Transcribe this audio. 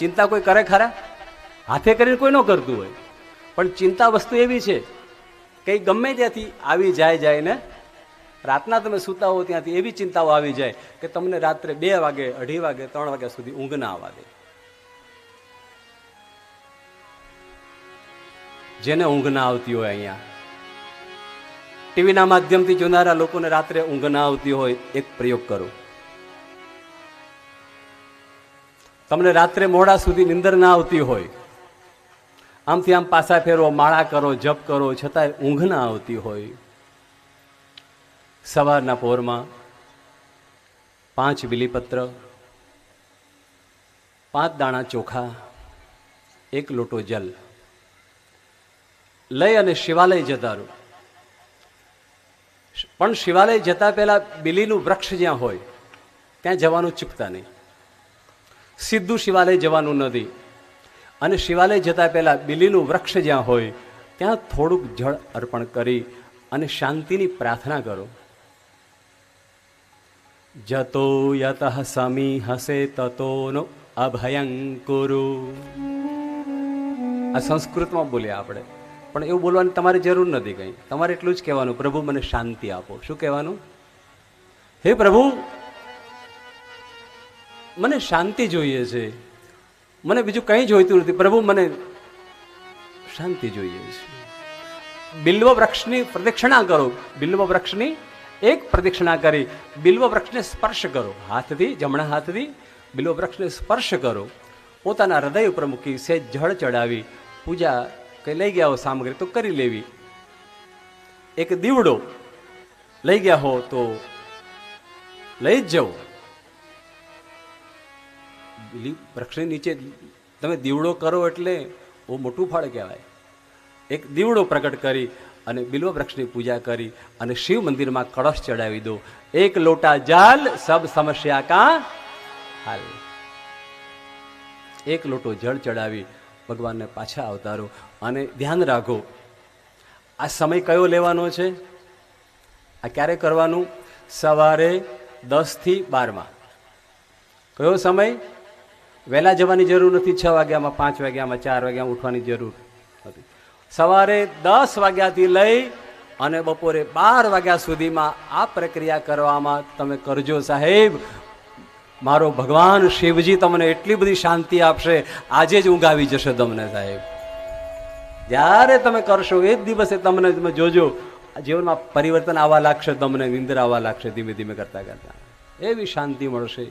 ચિંતા કોઈ કરે ખરા? હાથે કરીને કોઈ ન કરતું હોય. પણ ચિંતા વસ્તુ એવી છે કે ગમે ત્યાંથી આવી જાય જાય ને રાતના તમે સૂતા હો ત્યાંથી એવી ચિંતાઓ આવી જાય કે તમને રાત્રે બે વાગે, અઢી વાગે, ત્રણ વાગ્યા સુધી ઊંઘ ના આવવા દે જેને ઊંઘ ના આવતી હોય અહીંયા. ટીવીના માધ્યમથી જોનારા લોકોને રાત્રે ઊંઘ ના આવતી હોય, એક પ્રયોગ કરો. તમને રાત્રે મોડા સુધી નિંદર ના આવતી હોય. આમથી આમ પાસા ફેરવો, માળા કરો, જપ કરો, છતાંય ઊંઘ ના આવતી હોય. સવારના પોરમાં પાંચ બિલીપત્ર, પાંચ દાણા ચોખા, એક લોટો જલ લઈ અને શિવાલય જતા રહો. પણ શિવાલય જતા પહેલા બિલીનું વૃક્ષ જ્યાં હોય, ત્યાં જવાનું ચૂકતા નહીં. સીધું શિવાલય જવાનું નથી. અને શિવાલય જતા પહેલાં બિલીનું વૃક્ષ જ્યાં હોય, ત્યાં થોડુંક જળ અર્પણ કરી અને શાંતિની પ્રાર્થના કરો. જતો યત સમી હસે તતોનો અભયંકુરુ. આ સંસ્કૃતમાં બોલ્યા આપણે. પણ એવું બોલવાની તમારે જરૂર નથી કંઈ. તમારે એટલું જ કહેવાનું, પ્રભુ, મને શાંતિ આપો. શું કહેવાનું? હે પ્રભુ મને શાંતિ જોઈએ છે. મને બીજું કંઈ જોઈતું નથી. પ્રભુ મને શાંતિ જોઈએ છે. બિલ્વ વૃક્ષની પ્રદક્ષિણા કરો. બિલ્વ વૃક્ષની એક પ્રદક્ષિણા કરી. બિલ્વ વૃક્ષને સ્પર્શ કરો. હાથથી, જમણા હાથથી બિલ્વ વૃક્ષને સ્પર્શ કરો. પોતાના હૃદય ઉપર મૂકી સેજ જળ ચડાવી. પૂજા કંઈ લઈ ગયા હો સામગ્રી તો કરી લેવી. એક દીવડો લઈ ગયા હો તો લઈ જ જવો. વૃક્ષની નીચે તમે દીવડો કરો એટલે બહુ મોટું ફળ કહેવાય. એક દીવડો પ્રગટ કરી અને બિલ્વ વૃક્ષની પૂજા કરી અને શિવ મંદિરમાં કળશ ચડાવી દો. એક લોટા જલ, સબ સમસ્યા કા હાલ. એક લોટો જળ ચડાવી ભગવાનને પાછા અવતારો અને ધ્યાન રાખો. આ સમય કયો લેવાનો છે? આ ક્યારે કરવાનું? સવારે દસથી બારમાં. કયો સમય? વહેલા જવાની જરૂર નથી, છ વાગ્યામાં, પાંચ વાગ્યામાં, ચાર વાગ્યામાં ઉઠવાની જરૂર નથી. સવારે દસ વાગ્યાથી લઈ અને બપોરે બાર વાગ્યા સુધીમાં આ પ્રક્રિયા કરવામાં તમે કરજો સાહેબ. મારો ભગવાન શિવજી તમને એટલી બધી શાંતિ આપશે. આજે જ ઊંઘ આવી જશે તમને સાહેબ. જ્યારે તમે કરશો એ જ દિવસે તમને તમે જોજો. જીવનમાં પરિવર્તન આવવા લાગશે, તમને નિંદર આવવા લાગશે ધીમે ધીમે કરતા કરતા. એવી શાંતિ મળશે.